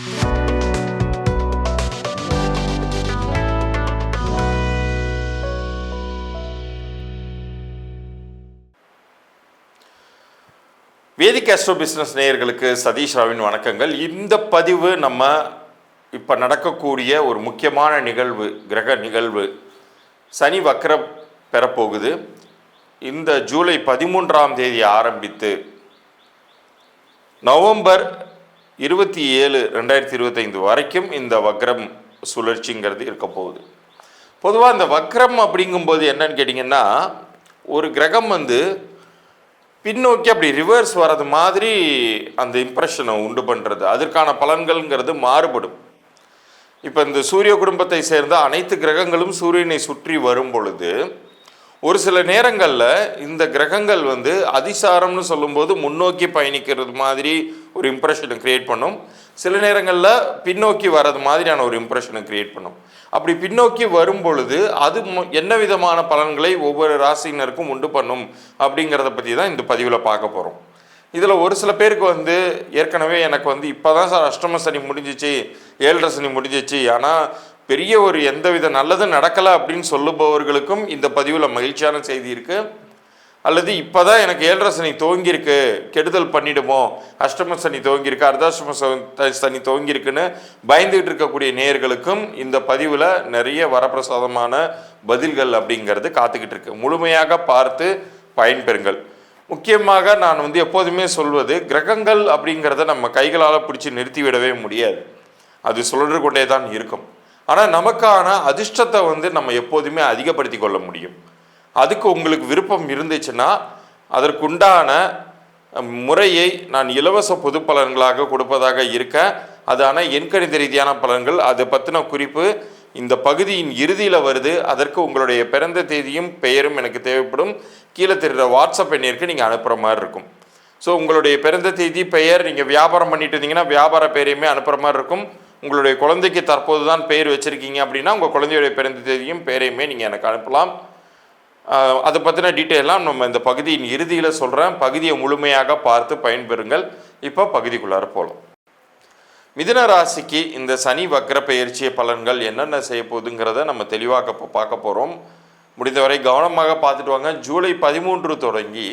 வேதிக் astro business நேயர்களுக்கு சதீஷ் ராவின் வணக்கங்கள். இந்த பதிவு நம்ம இப்போ நடக்கக்கூடிய ஒரு முக்கியமான நிகழ்வு கிரக நிகழ்வு. சனி வக்கர பெறப்போகுது. இந்த ஜூலை பதிமூன்றாம் தேதி ஆரம்பித்து நவம்பர் இருபத்தி ஏழு ரெண்டாயிரத்தி இருபத்தைந்து வரைக்கும் இந்த வக்ரம் சுழற்சிங்கிறது இருக்க போகுது. பொதுவாக இந்த வக்ரம் அப்படிங்கும்போது என்னன்னு கேட்டிங்கன்னா ஒரு கிரகம் வந்து பின்னோக்கி அப்படி ரிவர்ஸ் வர்றது மாதிரி அந்த இம்ப்ரெஷனை உண்டு பண்ணுறது அதற்கான பலன்கள்ங்கிறது மாறுபடும். இப்போ இந்த சூரிய குடும்பத்தை சேர்ந்த அனைத்து கிரகங்களும் சூரியனை சுற்றி வரும் பொழுது ஒரு சில நேரங்களில் இந்த கிரகங்கள் வந்து அதிசாரம்னு சொல்லும்போது முன்னோக்கி பயணிக்கிறது மாதிரி ஒரு இம்ப்ரெஷனை கிரியேட் பண்ணும். சில நேரங்களில் பின்னோக்கி வர்றது மாதிரியான ஒரு இம்ப்ரெஷனை கிரியேட் பண்ணும். அப்படி பின்னோக்கி வரும் பொழுது அது மு- என்ன விதமான பலன்களை ஒவ்வொரு ராசியினருக்கும் உண்டு பண்ணும் அப்படிங்கிறத பற்றி தான் இந்த பதிவில் பார்க்க போகிறோம் இதில் ஒரு சில பேருக்கு வந்து ஏற்கனவே எனக்கு வந்து இப்போ தான் சார் அஷ்டம சனி முடிஞ்சிச்சு ஏழரை சனி முடிஞ்சிச்சு. ஆனால் பெரிய ஒரு எந்தவித நல்லதும் நடக்கலை அப்படின்னு சொல்லுபவர்களுக்கும் இந்த பதிவில் மகிழ்ச்சியான செய்தி இருக்குது அல்லது இப்போ தான் எனக்கு ஏழரை சனி துவங்கியிருக்கு கெடுதல் பண்ணிடுமோ அஷ்டம சனி துவங்கியிருக்கு அர்தாஷ்டம சனி துவங்கியிருக்குன்னு பயந்துகிட்டு இருக்கக்கூடிய நேயர்களுக்கும் இந்த பதிவில் நிறைய வரப்பிரசாதமான பதில்கள் அப்படிங்கிறது காத்துக்கிட்டு இருக்கு. முழுமையாக பார்த்து பயன்பெறுங்கள். முக்கியமாக நான் வந்து எப்போதுமே சொல்வது கிரகங்கள் அப்படிங்கிறத நம்ம கைகளால் பிடிச்சி நிறுத்திவிடவே முடியாது. அது சுழன்று கொண்டே தான் இருக்கும். ஆனால் நமக்கான அதிர்ஷ்டத்தை வந்து நம்ம எப்போதுமே அதிகப்படுத்தி கொள்ள முடியும். அதுக்கு உங்களுக்கு விருப்பம் இருந்துச்சுன்னா அதற்குண்டான முறையை நான் இலவச பொது பலன்களாக கொடுப்பதாக இருக்க அது ஆனால் எண்கணித ரீதியான பலன்கள் அதை பற்றின குறிப்பு இந்த பகுதியின் இறுதியில் வருது. அதற்கு உங்களுடைய பிறந்த தேதியும் பெயரும் எனக்கு தேவைப்படும். கீழே தெரிகிற வாட்ஸ்அப் எண்ணிற்கு நீங்கள் அனுப்புகிற மாதிரி இருக்கும். ஸோ உங்களுடைய பிறந்த தேதி பெயர் நீங்கள் வியாபாரம் பண்ணிட்டு இருந்தீங்கன்னா வியாபார பெயரையுமே அனுப்புகிற மாதிரி இருக்கும். உங்களுடைய குழந்தைக்கு தற்போது தான் பெயர் வச்சுருக்கீங்க அப்படின்னா உங்கள் குழந்தையுடைய பிறந்த தேதியும் பெயரையுமே நீங்கள் எனக்கு அனுப்பலாம். அதை பற்றின டீட்டெயிலாம் நம்ம இந்த பகுதியின் இறுதியில் சொல்கிறேன் பகுதியை முழுமையாக பார்த்து பயன்பெறுங்கள். இப்போ பகுதிக்குள்ளார போகலாம் மிதுன ராசிக்கு இந்த சனி வக்ர பயிற்சிய பலன்கள் என்னென்ன செய்ய போகுதுங்கிறத நம்ம தெளிவாக இப்போ பார்க்க போகிறோம் முடிந்தவரை கவனமாக பார்த்துட்டு வாங்க. ஜூலை பதிமூன்று தொடங்கி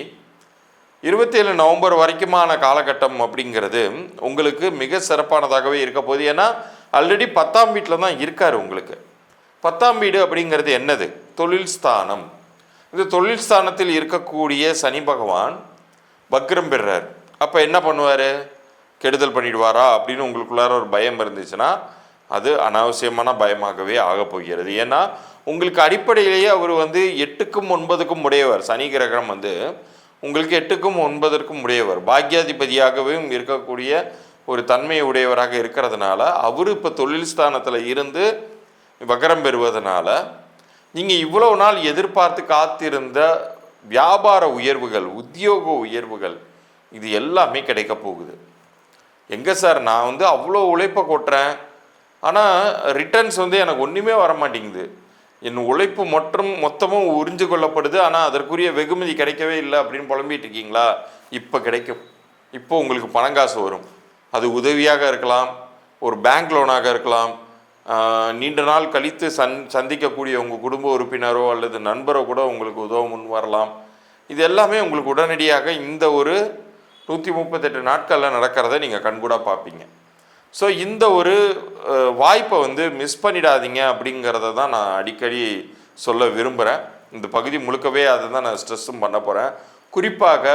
இருபத்தேழு நவம்பர் வரைக்குமான காலகட்டம் அப்படிங்கிறது உங்களுக்கு மிக சிறப்பானதாகவே இருக்க போகுது. ஏன்னா ஆல்ரெடி பத்தாம் வீட்டில் தான் இருக்கார் உங்களுக்கு. பத்தாம் வீடு அப்படிங்கிறது என்னது? தொழில் ஸ்தானம். இந்த தொழில் ஸ்தானத்தில் இருக்கக்கூடிய சனி பகவான் வக்ரம் பெறார். அப்போ என்ன பண்ணுவார்? கெடுதல் பண்ணிடுவாரா? அப்படின்னு உங்களுக்குள்ளார ஒரு பயம் இருந்துச்சுன்னா அது அனாவசியமான பயமாகவே ஆக போகிறது. ஏன்னா உங்களுக்கு அடிப்படையிலேயே அவர் வந்து எட்டுக்கும் ஒன்பதுக்கும் உடையவர். சனி கிரகம் வந்து உங்களுக்கு எட்டுக்கும் ஒன்பதற்கும் உடையவர். பாக்கியாதிபதியாகவும் இருக்கக்கூடிய ஒரு தன்மை உடையவராக இருக்கிறதுனால அவர் இப்போ தொழில் ஸ்தானத்தில் இருந்து வக்கரம் பெறுவதனால நீங்கள் இவ்வளவு நாள் எதிர்பார்த்து காத்திருந்த வியாபார உயர்வுகள் உத்தியோக உயர்வுகள் இது எல்லாமே கிடைக்க போகுது. எங்கே சார்? நான் வந்து அவ்வளோ உழைப்பை கொட்டுறேன். ஆனால் ரிட்டர்ன்ஸ் வந்து எனக்கு ஒன்றுமே வர மாட்டேங்குது என் உழைப்பு மற்றும் மொத்தமும் உறிஞ்சு கொள்ளப்படுது. ஆனால் அதற்குரிய வெகுமதி கிடைக்கவே இல்லை அப்படின்னு புலம்பிட்டு இருக்கீங்களா? இப்போ கிடைக்கும். இப்போ உங்களுக்கு பணம் காசு வரும். அது உதவியாக இருக்கலாம். ஒரு பேங்க் லோனாக இருக்கலாம். நீண்ட நாள் கழித்து சந் சந்திக்கக்கூடிய உங்கள் குடும்ப உறுப்பினரோ அல்லது நண்பரோ கூட உங்களுக்கு உதவ முன் வரலாம். இது எல்லாமே உங்களுக்கு உடனடியாக இந்த ஒரு நூற்றி முப்பத்தெட்டு நாட்களில் நடக்கிறத நீங்கள் கண்கூடாக பார்ப்பீங்க. ஸோ இந்த ஒரு வாய்ப்பை வந்து மிஸ் பண்ணிடாதீங்க அப்படிங்கிறத தான் நான் அடிக்கடி சொல்ல விரும்புகிறேன் இந்த பகுதி முழுக்கவே அதை தான் நான் ஸ்ட்ரெஸ்ஸும் பண்ண போகிறேன் குறிப்பாக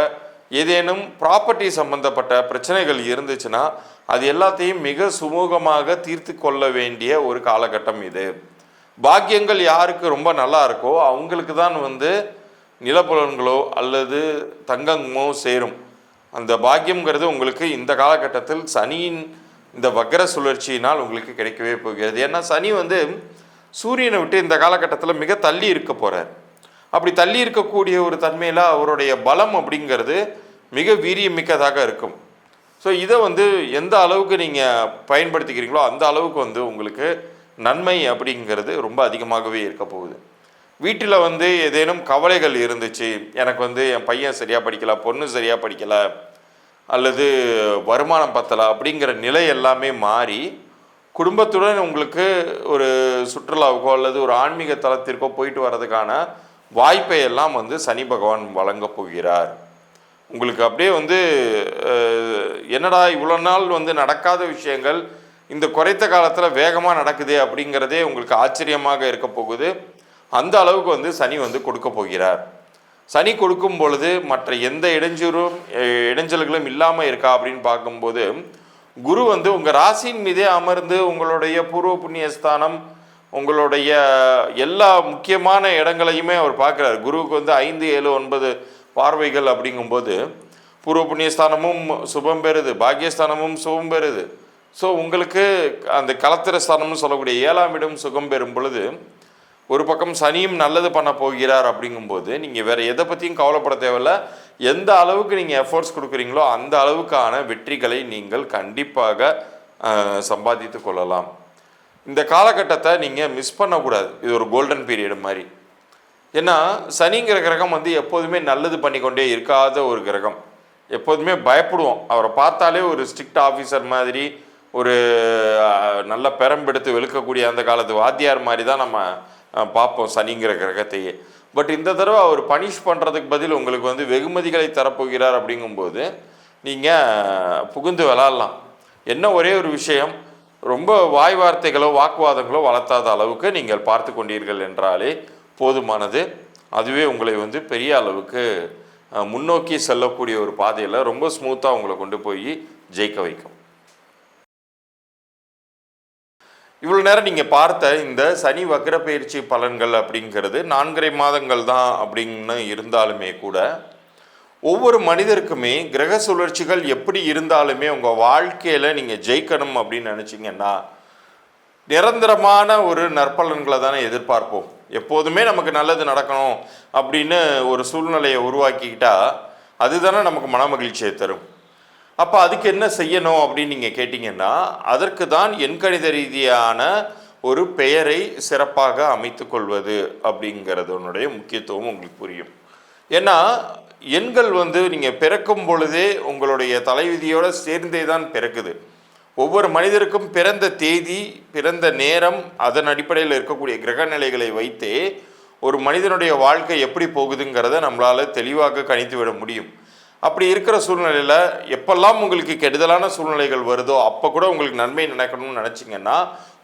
ஏதேனும் ப்ராப்பர்ட்டி சம்பந்தப்பட்ட பிரச்சனைகள் இருந்துச்சுன்னா அது எல்லாத்தையும் மிக சுமூகமாக தீர்த்து கொள்ள வேண்டிய ஒரு காலகட்டம் இது. பாக்கியங்கள் யாருக்கு ரொம்ப நல்லா இருக்கோ அவங்களுக்கு தான் வந்து நிலப்புலன்களோ அல்லது தங்கமோ சேரும். அந்த பாக்கியங்கிறது உங்களுக்கு இந்த காலகட்டத்தில் சனியின் இந்த வக்கர சுழற்சியினால் உங்களுக்கு கிடைக்கவே போகிறது. ஏன்னா சனி வந்து சூரியனை விட்டு இந்த காலகட்டத்தில் மிக தள்ளி இருக்க போகிறார் அப்படி தள்ளி இருக்கக்கூடிய ஒரு தன்மையில் அவருடைய பலம் அப்படிங்கிறது மிக வீரியமிக்கதாக இருக்கும். ஸோ இதை வந்து எந்த அளவுக்கு நீங்கள் பயன்படுத்திக்கிறீங்களோ அந்த அளவுக்கு வந்து உங்களுக்கு நன்மை அப்படிங்கிறது ரொம்ப அதிகமாகவே இருக்க போகுது. வீட்டில் வந்து ஏதேனும் கவலைகள் இருந்துச்சு எனக்கு வந்து என் பையன் சரியாக படிக்கல பொண்ணு சரியாக படிக்கலை அல்லது வருமானம் பத்தலை அப்படிங்கிற நிலை எல்லாமே மாறி குடும்பத்துடன் உங்களுக்கு ஒரு சுற்றுலாவுக்கோ அல்லது ஒரு ஆன்மீக தளத்திற்கோ போயிட்டு வர்றதுக்கான வாய்ப்பை எல்லாம் வந்து சனி பகவான் வழங்கப் போகிறார். உங்களுக்கு அப்படியே வந்து என்னடா இவ்வளோ நாள் வந்து நடக்காத விஷயங்கள் இந்த குறைத்த காலத்தில் வேகமாக நடக்குதே அப்படிங்கிறதே உங்களுக்கு ஆச்சரியமாக இருக்க போகுது. அந்த அளவுக்கு வந்து சனி வந்து கொடுக்க போகிறார். சனி கொடுக்கும் பொழுது மற்ற எந்த இடைஞ்சலும் இடைஞ்சல்களும் இல்லாமல் இருக்கா அப்படின்னு பார்க்கும்போது குரு வந்து உங்கள் ராசியின் மீதே அமர்ந்து உங்களுடைய பூர்வ புண்ணிய ஸ்தானம் உங்களுடைய எல்லா முக்கியமான இடங்களையுமே அவர் பார்க்குறாரு. குருவுக்கு வந்து ஐந்து ஏழு ஒன்பது பார்வைகள் அப்படிங்கும்போது பூர்வ புண்ணியஸ்தானமும் சுபம் பெறுது பாக்கியஸ்தானமும் சுபம் பெறுது. ஸோ உங்களுக்கு அந்த கலத்திர ஸ்தானம்னு சொல்லக்கூடிய ஏழாம் இடம் சுகம் பெறும் பொழுது ஒரு பக்கம் சனியும் நல்லது பண்ண போகிறார் அப்படிங்கும்போது நீங்கள் வேறு எதை பற்றியும் கவலைப்பட தேவையில்ல. எந்த அளவுக்கு நீங்கள் எஃபோர்ட்ஸ் கொடுக்குறீங்களோ அந்த அளவுக்கான வெற்றிகளை நீங்கள் கண்டிப்பாக சம்பாதித்து கொள்ளலாம். இந்த காலகட்டத்தை நீங்கள் மிஸ் பண்ணக்கூடாது. இது ஒரு கோல்டன் பீரியட் மாதிரி. ஏன்னா சனிங்கிற கிரகம் வந்து எப்போதுமே நல்லது பண்ணிக்கொண்டே இருக்காத ஒரு கிரகம். எப்போதுமே பயப்படுவோம். அவரை பார்த்தாலே ஒரு ஸ்ட்ரிக்ட் ஆஃபீஸர் மாதிரி ஒரு நல்ல பெரம்பெடுத்து வெளுக்கக்கூடிய அந்த காலத்து வாத்தியார் மாதிரி தான் நம்ம பார்ப்போம் சனிங்கிற கிரகத்தையே. பட் இந்த தடவை அவர் பனிஷ் பண்ணுறதுக்கு பதில் உங்களுக்கு வந்து வெகுமதிகளை தரப்போகிறார் அப்படிங்கும்போது நீங்கள் புகுந்து விளாட்லாம். என்ன ஒரே ஒரு விஷயம் ரொம்ப வாய் வார்த்தைகளோ வாக்குவாதங்களோ வளர்த்தாத அளவுக்கு நீங்கள் பார்த்து கொண்டீர்கள் என்றாலே போதுமானது. அதுவே உங்களை வந்து பெரிய அளவுக்கு முன்னோக்கி செல்லக்கூடிய ஒரு பாதையில் ரொம்ப ஸ்மூத்தாக உங்களை கொண்டு போய் ஜெயிக்க வைக்கும். இவ்வளோ நேரம் நீங்கள் பார்த்த இந்த சனி வக்கர பயிற்சி பலன்கள் அப்படிங்கிறது நான்கரை மாதங்கள் தான் அப்படின்னு இருந்தாலுமே கூட ஒவ்வொரு மனிதருக்குமே கிரக சுழற்சிகள் எப்படி இருந்தாலுமே உங்கள் வாழ்க்கையில் நீங்கள் ஜெயிக்கணும் அப்படின்னு நினச்சிங்கன்னா நிரந்தரமான ஒரு நற்பலன்களை தானே எதிர்பார்ப்போம். எப்போதுமே நமக்கு நல்லது நடக்கணும் அப்படின்னு ஒரு சூழ்நிலையை உருவாக்கிக்கிட்டா அதுதானே நமக்கு மன மகிழ்ச்சியை தரும். அப்போ அதுக்கு என்ன செய்யணும் அப்படின்னு நீங்கள் கேட்டிங்கன்னா அதற்கு தான் எண்கணித ரீதியான ஒரு பெயரை சிறப்பாக அமைத்து கொள்வது அப்படிங்கிறதனுடைய முக்கியத்துவம் உங்களுக்கு புரியும். ஏன்னா எண்கள் வந்து நீங்கள் பிறக்கும் பொழுதே உங்களுடைய தலைவிதியோடு சேர்ந்தே தான் பிறக்குது. ஒவ்வொரு மனிதருக்கும் பிறந்த தேதி பிறந்த நேரம் அதன் அடிப்படையில் இருக்கக்கூடிய கிரக நிலைகளை வைத்தே ஒரு மனிதனுடைய வாழ்க்கை எப்படி போகுதுங்கிறத நம்மளால் தெளிவாக கணித்து விட முடியும். அப்படி இருக்கிற சூழ்நிலையில் எப்பெல்லாம் உங்களுக்கு கெடுதலான சூழ்நிலைகள் வருதோ அப்போ கூட உங்களுக்கு நன்மை நினைக்கணும்னு நினச்சிங்கன்னா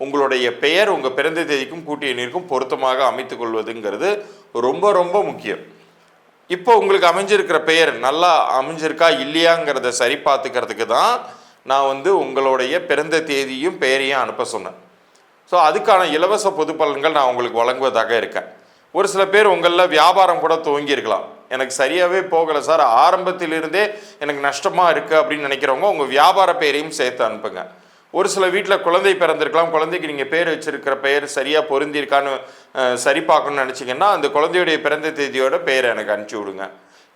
உங்களுடைய பெயர் உங்கள் பிறந்த தேதிக்கும் கூட்டிய நீருக்கும் பொருத்தமாக அமைத்து கொள்வதுங்கிறது ரொம்ப ரொம்ப முக்கியம். இப்போ உங்களுக்கு அமைஞ்சிருக்கிற பெயர் நல்லா அமைஞ்சிருக்கா இல்லையாங்கிறத சரி பார்த்துக்கிறதுக்கு தான் நான் வந்து உங்களுடைய பிறந்த தேதியும் பெயரையும் அனுப்ப சொன்னேன். ஸோ அதுக்கான இலவச பொது பலன்கள் நான் உங்களுக்கு வழங்குவதாக இருக்கேன். ஒரு சில பேர் உங்களில் வியாபாரம் கூட துவங்கியிருக்கலாம். எனக்கு சரியாகவே போகலை சார். ஆரம்பத்திலிருந்தே எனக்கு நஷ்டமாக இருக்குது அப்படின்னு நினைக்கிறவங்க உங்கள் வியாபார பெயரையும் சேர்த்து அனுப்புங்க. ஒரு சில வீட்டில் குழந்தை பிறந்திருக்கலாம். குழந்தைக்கு நீங்கள் பேர் வச்சிருக்கிற பெயர் சரியாக பொருந்திருக்கான்னு சரி பார்க்கணும்னு நினச்சிங்கன்னா அந்த குழந்தையுடைய பிறந்த தேதியோட பெயரை எனக்கு அனுப்பிச்சி விடுங்க.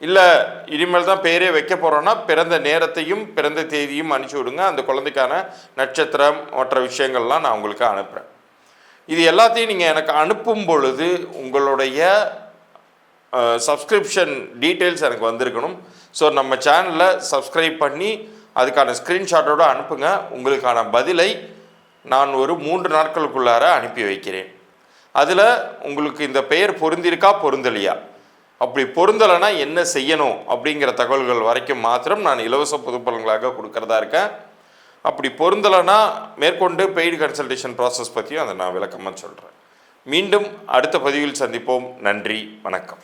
இல்லை இனிமேல் தான் பெயரே வைக்க போகிறோன்னா பிறந்த நேரத்தையும் பிறந்த தேதியும் அனுப்பிச்சி விடுங்க. அந்த குழந்தைக்கான நட்சத்திரம் மற்ற விஷயங்கள்லாம் நான் உங்களுக்கு அனுப்புகிறேன் இது எல்லாத்தையும் நீங்கள் எனக்கு அனுப்பும் பொழுது உங்களுடைய சப்ஸ்கிரிப்ஷன் டீட்டெயில்ஸ் எனக்கு வந்திருக்கணும். ஸோ நம்ம சேனலில் சப்ஸ்கிரைப் பண்ணி அதுக்கான ஸ்க்ரீன்ஷாட்டோடு அனுப்புங்க. உங்களுக்கான பதிலை நான் ஒரு மூன்று நாட்களுக்குள்ளார அனுப்பி வைக்கிறேன். அதில் உங்களுக்கு இந்த பெயர் பொருந்திருக்கா பொருந்தலையா? அப்படி பொருந்தலைன்னா என்ன செய்யணும் அப்படிங்கிற தகவல்கள் வரைக்கும் மாத்திரம் நான் இலவச பொதுப்பலன்களாக கொடுக்கறதா இருக்கேன். அப்படி பொருந்தலைன்னா மேற்கொண்டு பெய்டு கன்சல்டேஷன் ப்ராசஸ் பற்றியும் அதை நான் விளக்கமாக சொல்கிறேன் மீண்டும் அடுத்த பதிவில் சந்திப்போம். நன்றி வணக்கம்.